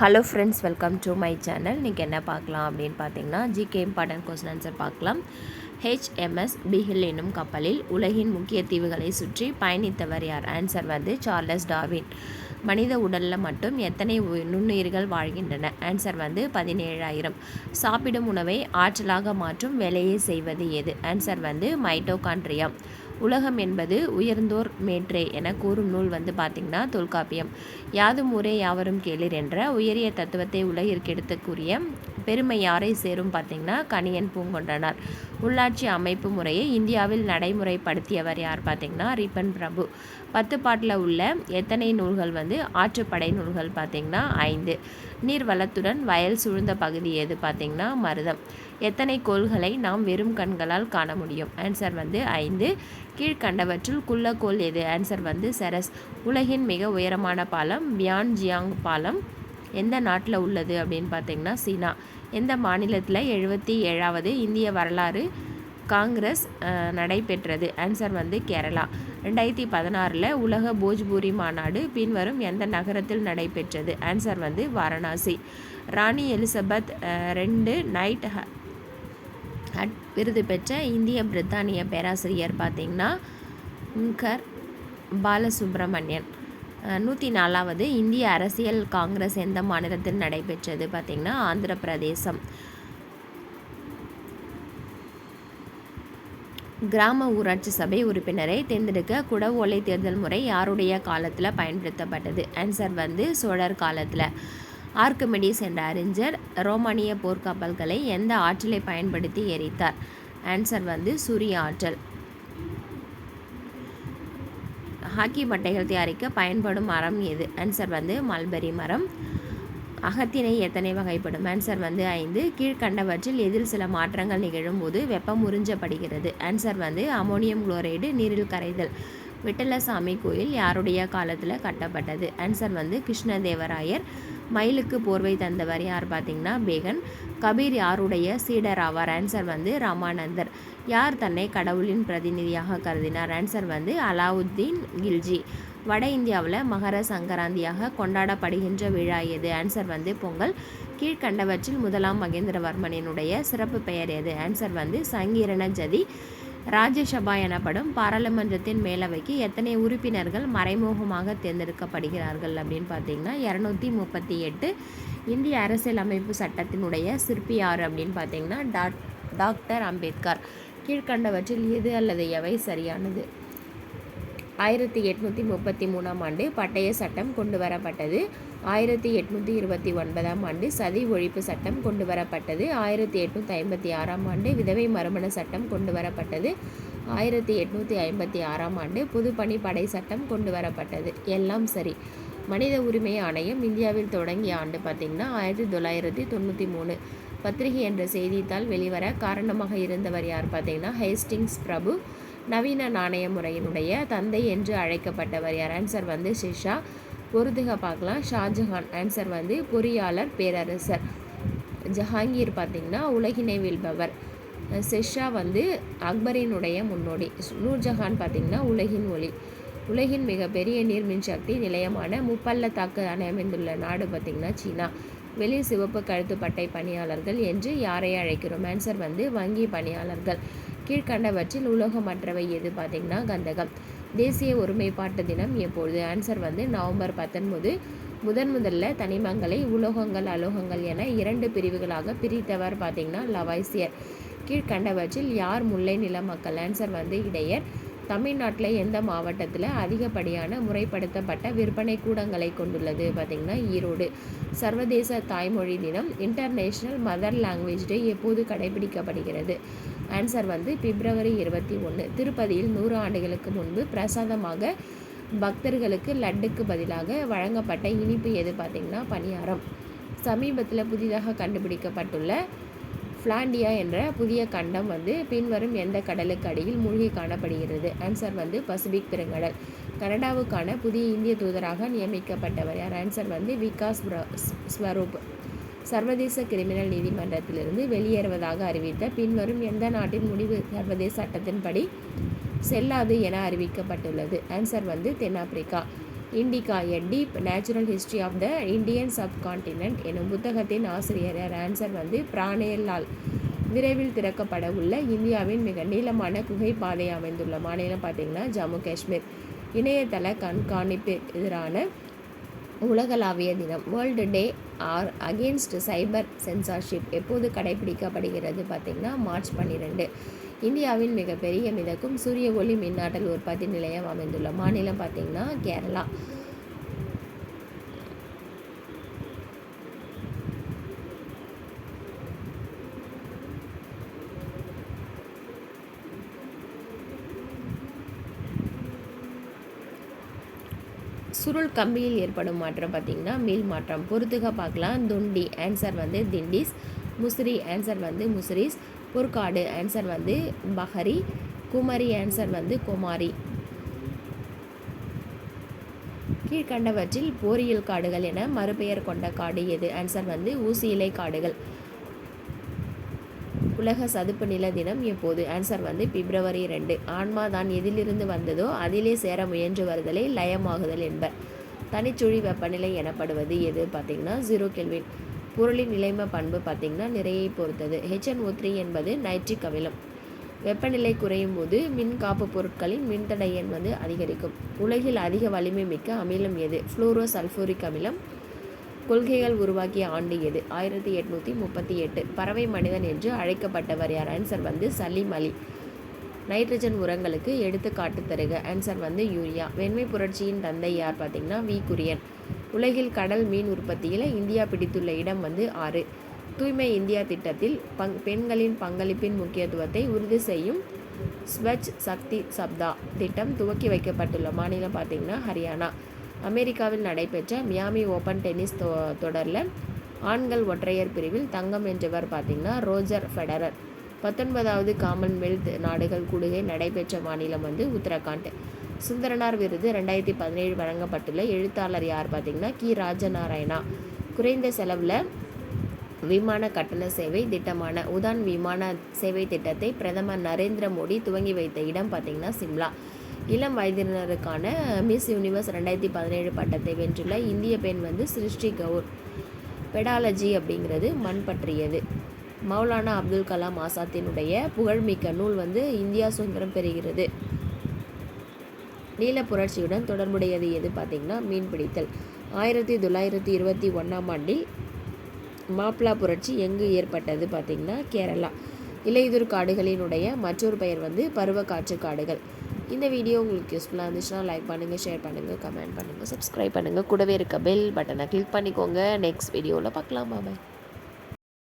Hello friends welcome to my channel இன்றைக்கி என்ன பார்க்கலாம் அப்படின்னு பார்த்தீங்கன்னா ஜிகே இம்பார்ட்டன்ட் கொஸ்டின் ஆன்சர் பார்க்கலாம். ஹெச்எம்எஸ் பிஹில் என்னும் கப்பலில் உலகின் முக்கிய தீவுகளை சுற்றி பயணித்தவர் யார்? ஆன்சர் வந்து சார்லஸ் டார்வின் மனித உடலில் மட்டும் எத்தனை உ- நுண்ணுயிர்கள் வாழ்கின்றன? ஆன்சர் வந்து பதினேழாயிரம். சாப்பிடும் உணவை ஆற்றலாக மாற்றும் வேலையை செய்வது எது? ஆன்சர் வந்து மைட்டோகான்ட்ரியா உலகம் என்பது உயர்ந்தோர் மேற்றே என கூறும் நூல் வந்து பார்த்திங்கன்னா தொல்காப்பியம். யாதும் ஊரே யாவரும் கேளிர் என்ற உயரிய தத்துவத்தை உலகிற்கு எடுத்து கூறிய பெருமை யாரை சேரும் பார்த்தீங்கன்னா கணியன் பூங்கொண்டனார். உள்ளாட்சி அமைப்பு முறையை இந்தியாவில் நடைமுறைப்படுத்தியவர் யார் பார்த்தீங்கன்னா ரிப்பன் பிரபு. பத்து பாட்டில் உள்ள எத்தனை நூல்கள் வந்து ஆற்றுப்படை நூல்கள் பார்த்தீங்கன்னா ஐந்து. நீர் வளத்துடன் வயல் சூழ்ந்த பகுதி எது பார்த்தீங்கன்னா மருதம். எத்தனை கோள்களை நாம் வெறும் கண்களால் காண முடியும்? ஆன்சர் வந்து ஐந்து. கீழ்கண்டவற்றுள் குள்ளக்கோள் எது? ஆன்சர் வந்து செரஸ். உலகின் மிக உயரமான பாலம் பியான் ஜியாங் பாலம். எந்த நாட்டில் உள்ளது அப்படின்னு பார்த்தீங்கன்னா சீனா. எந்த மாநிலத்தில் எழுபத்தி ஏழாவது இந்திய வரலாறு காங்கிரஸ் நடைபெற்றது? ஆன்சர் வந்து கேரளா. ரெண்டாயிரத்தி பதினாறில் உலக போஜ்பூரி மாநாடு பின்வரும் எந்த நகரத்தில் நடைபெற்றது? ஆன்சர் வந்து வாரணாசி. ராணி எலிசபெத் ரெண்டு நைட் ஹ- ஹட் விருது பெற்ற இந்திய பிரித்தானிய பேராசிரியர் பார்த்திங்கன்னா உங்கர் பாலசுப்ரமணியன். நூற்றி நாலாவது இந்திய அரசியல் காங்கிரஸ் எந்த மாநிலத்தில் நடைபெற்றது? பார்த்திங்கன்னா ஆந்திர பிரதேசம் கிராம ஊராட்சி சபை உறுப்பினரை தேர்ந்தெடுக்க குடவோலை தேர்தல் முறை யாருடைய காலத்தில் பயன்படுத்தப்பட்டது? ஆன்சர் வந்து சோழர் காலத்தில். ஆர்க்கிமெடிஸ் என்ற அறிஞர் ரோமானிய போர்க்கப்பல்களை எந்த ஆற்றலை பயன்படுத்தி எரித்தார்? ஆன்சர் வந்து சூரிய ஆற்றல். ஹாக்கி மட்டைகள் தயாரிக்க பயன்படும் மரம் எது? ஆன்சர் வந்து மல்பெரி மரம். அகத்தினை எத்தனை வகைப்படும்? ஆன்சர் வந்து ஐந்து. கீழ்கண்டவற்றில் எதில் சில மாற்றங்கள் நிகழும்போது வெப்பம் உறிஞ்சப்படுகிறது. ஆன்சர் வந்து அமோனியம் குளோரைடு நீரில் கரைதல். விட்டலசாமி கோயில் யாருடைய காலத்தில் கட்டப்பட்டது? ஆன்சர் வந்து கிருஷ்ணதேவராயர். மயிலுக்கு போர்வை தந்தவர் யார் பார்த்தீங்கன்னா பேகன். கபீர் யாருடைய சீடர் ஆவார்? ஆன்சர் வந்து ராமானந்தர். யார் தன்னை கடவுளின் பிரதிநிதியாக கருதினார்? ஆன்சர் வந்து அலாவுத்தீன் கில்ஜி. வட இந்தியாவில் மகர சங்கராந்தியாக கொண்டாடப்படுகின்ற விழா எது? ஆன்சர் வந்து பொங்கல். கீழ்கண்டவற்றில் முதலாம் மகேந்திரவர்மனினுடைய சிறப்பு பெயர் எது? ஆன்சர் வந்து சங்கீரண ஜதி. ராஜ்யசபா எனப்படும் பாராளுமன்றத்தின் மேலவைக்கு எத்தனை உறுப்பினர்கள் மறைமுகமாக தேர்ந்தெடுக்கப்படுகிறார்கள் அப்படின்னு பார்த்தீங்கன்னா இரநூத்தி முப்பத்தி எட்டு இந்திய அரசியலமைப்பு சட்டத்தினுடைய சிற்பியார் அப்படின்னு பார்த்தீங்கன்னா டாக்டர் அம்பேத்கர். கீழ்கண்டவற்றில் எது அல்லது எவை சரியானது? ஆயிரத்தி எட்நூற்றி முப்பத்தி மூணாம் ஆண்டு பட்டய சட்டம் கொண்டு வரப்பட்டது ஆயிரத்தி எட்நூற்றி இருபத்தி ஒன்பதாம் ஆண்டு சதி ஒழிப்பு சட்டம் கொண்டு வரப்பட்டது ஆயிரத்தி எட்நூற்றி ஐம்பத்தி ஆறாம் ஆண்டு விதவை மறுமண சட்டம் கொண்டு வரப்பட்டது ஆயிரத்தி எட்நூற்றி ஐம்பத்தி ஆறாம் ஆண்டு புதுப்பணி படை சட்டம் கொண்டு வரப்பட்டது எல்லாம் சரி. மனித உரிமை ஆணையம் இந்தியாவில் தொடங்கிய ஆண்டு பார்த்திங்கன்னா ஆயிரத்தி தொள்ளாயிரத்தி தொண்ணூற்றி மூணு. பத்திரிகை என்ற செய்தித்தாள் வெளிவர காரணமாக இருந்தவர் யார் பார்த்தீங்கன்னா ஹேஸ்டிங்ஸ் பிரபு. நவீன நாணய முறையினுடைய தந்தை என்று அழைக்கப்பட்டவர் யார்? ஆன்சர் வந்து ஷிஷா. பொறுத்துக பார்க்கலாம். ஷாஜஹான் ஆன்சர் வந்து பொறியாளர் பேரரசர். ஜஹாங்கீர் பார்த்திங்கன்னா உலகினை வீழ்பவர். ஷெஷா வந்து அக்பரினுடைய முன்னோடி. நூர்ஜஹான் பார்த்திங்கன்னா உலகின் ஒளி. உலகின் மிகப்பெரிய நீர்மின் சக்தி நிலையமான முப்பள்ளத்தாக்கு அமைந்துள்ள நாடு பார்த்திங்கன்னா சீனா. வெளி சிவப்பு கழுத்து பட்டை பணியாளர்கள் என்று யாரை அழைக்கிறோம். ஆன்சர் வந்து வங்கி பணியாளர்கள். கீழ்கண்டவற்றில் உலோகமற்றவை எது பார்த்திங்கன்னா கந்தகம். தேசிய ஒருமைப்பாட்டு தினம் எப்பொழுது ஆன்சர் வந்து நவம்பர் பத்தொன்பது. முதன் முதல்ல தனிமங்களை உலோகங்கள் அலோகங்கள் என இரண்டு பிரிவுகளாக பிரித்தவர் பார்த்திங்கன்னா லவாய்சியர் கீழ்கண்டவற்றில் யார் முல்லை நில மக்கள்? ஆன்சர் வந்து இடையர். தமிழ்நாட்டில் எந்த மாவட்டத்தில் அதிகப்படியான முறைப்படுத்தப்பட்ட விற்பனை கூடங்களை கொண்டுள்ளது? பார்த்திங்கன்னா ஈரோடு. சர்வதேச தாய்மொழி தினம் இன்டர்நேஷ்னல் மதர் லாங்குவேஜ் டே எப்போது கடைபிடிக்கப்படுகிறது? ஆன்சர் வந்து பிப்ரவரி இருபத்தி ஒன்று திருப்பதியில் நூறு ஆண்டுகளுக்கு முன்பு பிரசாதமாக பக்தர்களுக்கு லட்டுக்கு பதிலாக வழங்கப்பட்ட இனிப்பு எது? பார்த்திங்கன்னா பணியாரம். சமீபத்தில் புதிதாக கண்டுபிடிக்கப்பட்டுள்ள ஃப்ளாண்டியா என்ற புதிய கண்டம் வந்து பின்வரும் எந்த கடலுக்கு அடியில் மூழ்கி காணப்படுகிறது? ஆன்சர் வந்து பசிபிக் பெருங்கடல். கனடாவுக்கான புதிய இந்திய தூதராக நியமிக்கப்பட்டவர் யார்? ஆன்சர் வந்து விகாஸ் ஸ்வரூப் சர்வதேச கிரிமினல் நீதிமன்றத்திலிருந்து வெளியேறுவதாக அறிவித்த பின்வரும் எந்த நாட்டின் முடிவு சர்வதேச சட்டத்தின்படி செல்லாது என அறிவிக்கப்பட்டுள்ளது. ஆன்சர் வந்து தென்னாப்பிரிக்கா. Indica a deep natural history of the Indian subcontinent எனும் புத்தகத்தின் ஆசிரியர் ஆன்சர் வந்து பிராணேலால் விரைவில் திறக்கப்பட உள்ள இந்தியாவின் மிக நீளமான குகை பாதை அமைந்துள்ள மாநிலம் பார்த்திங்கன்னா ஜம்மு காஷ்மீர். இணையதள கண்காணிப்பு எதிரான உலகளாவிய தினம் world day or against cyber censorship எப்போது கடைபிடிக்கப்படுகிறது பார்த்திங்கன்னா மார்ச் பன்னிரெண்டு. இந்தியாவின் மிகப்பெரிய மிதக்கும் சூரிய ஒளி மின்னாற்றல் உற்பத்தி நிலையம் அமைந்துள்ள மாநிலம் பார்த்திங்கன்னா கேரளா. சுருள் கம்பியில் ஏற்படும் மாற்றம் பார்த்திங்கன்னா மீள் மாற்றம். பொறுத்துக பார்க்கலாம். துண்டி ஆன்சர் வந்து திண்டிஸ். முசிறி ஆன்சர் வந்து முசிறிஸ். புற்காடு ஆன்சர் வந்து பஹரி குமரி ஆன்சர் வந்து குமாரி. கீழ்கண்டவற்றில் போரியல் காடுகள் என மறுபெயர் கொண்ட காடு எது? ஆன்சர் வந்து ஊசி இலை காடுகள். உலக சதுப்பு நில தினம் எப்போது ஆன்சர் வந்து பிப்ரவரி ரெண்டு. ஆன்மா தான் எதிலிருந்து வந்ததோ அதிலே சேர முயன்று வருதலை லயமாகுதல் என்பர். தனிச்சுழி வெப்பநிலை எனப்படுவது எது? பார்த்திங்கன்னா ஜீரோ கெல்வின் பொருளின் நிலைம பண்பு பார்த்திங்கன்னா நிறையை பொறுத்தது. ஹெச்என்ஓ த்ரீ என்பது நைட்ரிக் அமிலம். வெப்பநிலை குறையும் போது மின் காப்பு பொருட்களின் மின்தடை எண் வந்து அதிகரிக்கும். உலகில் அதிக வலிமை மிக்க அமிலம் எது? ஃப்ளூரோ சல்ஃபூரிக் அமிலம். கொள்கைகள் உருவாக்கிய ஆண்டு எது? ஆயிரத்தி எட்நூற்றி முப்பத்தி எட்டு. பறவை மனிதன் என்று அழைக்கப்பட்டவர் யார்? ஆன்சர் வந்து சலீம் அலி. நைட்ரஜன் உரங்களுக்கு எடுத்துக்காட்டு தருக. ஆன்சர் வந்து யூரியா. வெண்மை புரட்சியின் தந்தை யார் பார்த்திங்கன்னா வி. குரியன். உலகில் கடல் மீன் உற்பத்தியில் இந்தியா பிடித்துள்ள இடம் வந்து ஆறு. தூய்மை இந்தியா திட்டத்தில் பங் பெண்களின் பங்களிப்பின் முக்கியத்துவத்தை உறுதி செய்யும் ஸ்வச் சக்தி சப்தா திட்டம் துவக்கி வைக்கப்பட்டுள்ள மாநிலம் பார்த்திங்கன்னா ஹரியானா. அமெரிக்காவில் நடைபெற்ற மியாமி ஓப்பன் டென்னிஸ் தொ தொடரில் ஆண்கள் ஒற்றையர் பிரிவில் தங்கம் வென்றவர் பார்த்திங்கன்னா ரோஜர் ஃபெடரர். பத்தொன்பதாவது காமன்வெல்த் நாடுகள் கூடுகை நடைபெற்ற மாநிலம் வந்து உத்தரகாண்ட். சுந்தரனார் விருது ரெண்டாயிரத்தி பதினேழு வழங்கப்பட்டுள்ள. எழுத்தாளர் யார் பார்த்திங்கன்னா கி. ராஜநாராயணா. குறைந்த செலவில் விமான கட்டண சேவை திட்டமான உதான் விமான சேவை திட்டத்தை பிரதமர் நரேந்திர மோடி துவங்கி வைத்த இடம் பார்த்திங்கன்னா சிம்லா. இளம் வயதினருக்கான மிஸ் யூனிவர்ஸ் ரெண்டாயிரத்தி பதினேழு பட்டத்தை வென்றுள்ள இந்திய பெண் வந்து சிருஷ்டி கவுர். பெடாலஜி அப்படிங்கிறது மண் பற்றியது மௌலானா அப்துல் கலாம் ஆசாத்தினுடைய புகழ்மிக்க நூல் வந்து இந்தியா சுதந்திரம் பெறுகிறது. நீல புரட்சியுடன் தொடர்புடையது எது பார்த்திங்கன்னா மீன்பிடித்தல் ஆயிரத்தி தொள்ளாயிரத்தி இருபத்தி ஒன்றாம் ஆண்டில் மாப்ளா புரட்சி எங்கு ஏற்பட்டது பார்த்திங்கன்னா கேரளா. இலையுதிர் காடுகளினுடைய மற்றொரு பெயர் வந்து பருவக்காற்று காடுகள். இந்த வீடியோ உங்களுக்கு யூஸ்ஃபுல்லாக இருந்துச்சுன்னா லைக் பண்ணுங்கள் ஷேர் பண்ணுங்கள் கமெண்ட் பண்ணுங்கள் சப்ஸ்கிரைப் பண்ணுங்கள் கூடவே இருக்க பெல் பட்டனை கிளிக் பண்ணிக்கோங்க. நெக்ஸ்ட் வீடியோவில் பார்க்கலாம் பாய்